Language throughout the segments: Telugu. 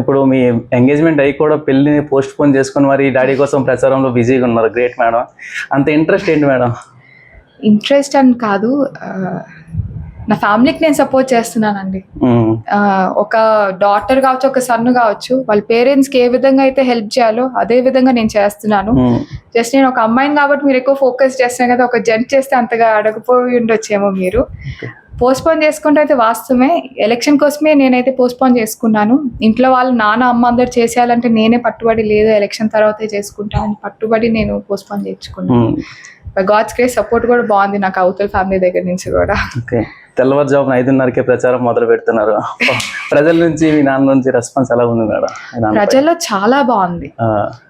ఇప్పుడు మీ ఎంగేజ్మెంట్ అయ్యి కూడా పెళ్ళిని పోస్ట్ పోన్ చేసుకుని మరి డాడీ కోసం ప్రచారంలో బిజీగా ఉన్నారు. గ్రేట్ మేడం అంత ఇంట్రెస్ట్ ఏంటి మేడం ఇంట్రెస్ట్ అని కాదు నా ఫ్యామిలీకి నేను సపోర్ట్ చేస్తున్నానండి. ఒక డాటర్ కావచ్చు ఒక సన్ కావచ్చు వాళ్ళ పేరెంట్స్కి ఏ విధంగా అయితే హెల్ప్ చేయాలో అదే విధంగా నేను చేస్తున్నాను. జస్ట్ నేను ఒక అమ్మాయిని కాబట్టి మీరు ఎక్కువ ఫోకస్ చేస్తున్నారు కదా ఒక జెంట్ చేస్తే అంతగా అడగపోయి ఉండొచ్చేమో మీరు. పోస్ట్పోన్ చేసుకుంటే అయితే వాస్తవమే. ఎలక్షన్ కోసమే నేనైతే పోస్ట్పోన్ చేసుకున్నాను. ఇంట్లో వాళ్ళు నాన్న అమ్మ అందరు చేసేయాలంటే నేనే పట్టుబడి లేదు ఎలక్షన్ తర్వాతే చేసుకుంటా అని పట్టుబడి నేను పోస్ట్పోన్ చేయించుకున్నాను. ఉమ్, గాడ్స్ గ్రేస్ సపోర్ట్ కూడా బాగుంది నాకు అవతల ఫ్యామిలీ దగ్గర నుంచి కూడా. ఓకే. తెల్లవారుజామున ఐదున్నరకే ప్రచారం మొదలు పెడుతున్నారు. ప్రజల నుంచి మీ నాన్న నుంచి రెస్పాన్స్ ఎలా ఉంది మేడం? ప్రజల్లో చాలా బాగుంది.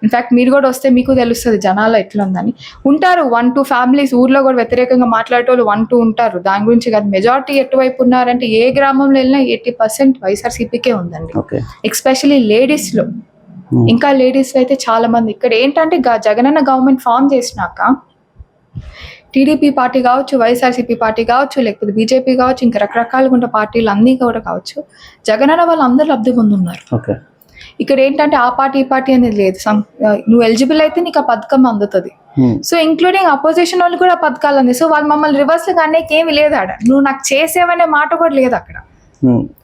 ఇన్ఫాక్ట్ మీరు కూడా వస్తే మీకు తెలుస్తుంది జనాలు ఎట్లా ఉందని ఉంటారు వన్ టూ ఫ్యామిలీస్ ఊర్లో కూడా వ్యతిరేకంగా మాట్లాడేటోళ్ళు వన్ టూ ఉంటారు. దాని గురించి కాదు మెజారిటీ ఎటువైపు ఉన్నారంటే ఏ గ్రామంలో వెళ్ళినా ఎయిటీ పర్సెంట్ వైఎస్ఆర్సీపీకే ఉందండి. ఓకే. ఎక్స్పెషలీ లేడీస్లో. ఉమ్, ఇంకా లేడీస్ అయితే చాలా మంది. ఇక్కడ ఏంటంటే జగనన్న గవర్నమెంట్ ఫామ్ చేసినాక టీడీపీ పార్టీ కావచ్చు వైఎస్ఆర్సీపీ పార్టీ కావచ్చు లేకపోతే బీజేపీ కావచ్చు ఇంకా రకరకాలుగా ఉన్న పార్టీలు అన్నీ కూడా కావచ్చు. జగనన్న వాళ్ళు అందరూ లబ్ధి పొందున్నారు. ఇక్కడ ఏంటంటే ఆ పార్టీ ఈ పార్టీ అనేది లేదు. నువ్వు ఎలిజిబుల్ అయితే నీకు ఆ పథకం అందుతుంది. సో ఇంక్లూడింగ్ అపోజిషన్ వాళ్ళు కూడా పథకాలు అంది. సో వాళ్ళు మమ్మల్ని రివర్స్గా అనేక ఏమి లేదు ఆడ. నువ్వు నాకు చేసేవనే మాట కూడా లేదు అక్కడ.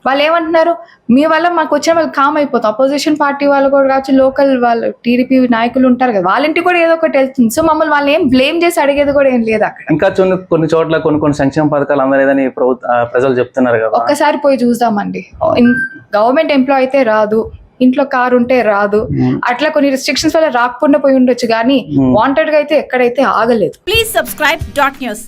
వాళ్ళు ఏమంటున్నారు? మీ వల్ల మాకు వచ్చిన వాళ్ళు కామ్ అయిపోతాం. అపోజిషన్ పార్టీ వాళ్ళు కూడా కావచ్చు లోకల్ వాళ్ళు టీడీపీ నాయకులు ఉంటారు కదా వాళ్ళ ఇంటికి కూడా ఏదో ఒకటి వెళ్తుంది. సో మమ్మల్ని వాళ్ళు ఏం బ్లేమ్ చేసి అడిగేది కూడా ఏం లేదు అక్కడ. ఇంకా కొన్ని చోట్ల కొన్ని కొన్ని సంక్షేమ పథకాలు అందలేదని ప్రజలు చెప్తున్నారు కదా. ఒక్కసారి పోయి చూద్దామండి. గవర్నమెంట్ ఎంప్లాయ్ అయితే రాదు. ఇంట్లో కారు ఉంటే రాదు. ఉమ్, అట్లా కొన్ని రిస్ట్రిక్షన్స్ వల్ల రాకుండా పోయి ఉండొచ్చు కానీ Hmm. వాంటెడ్గా అయితే ఎక్కడైతే ఆగలేదు. Please subscribe dot news.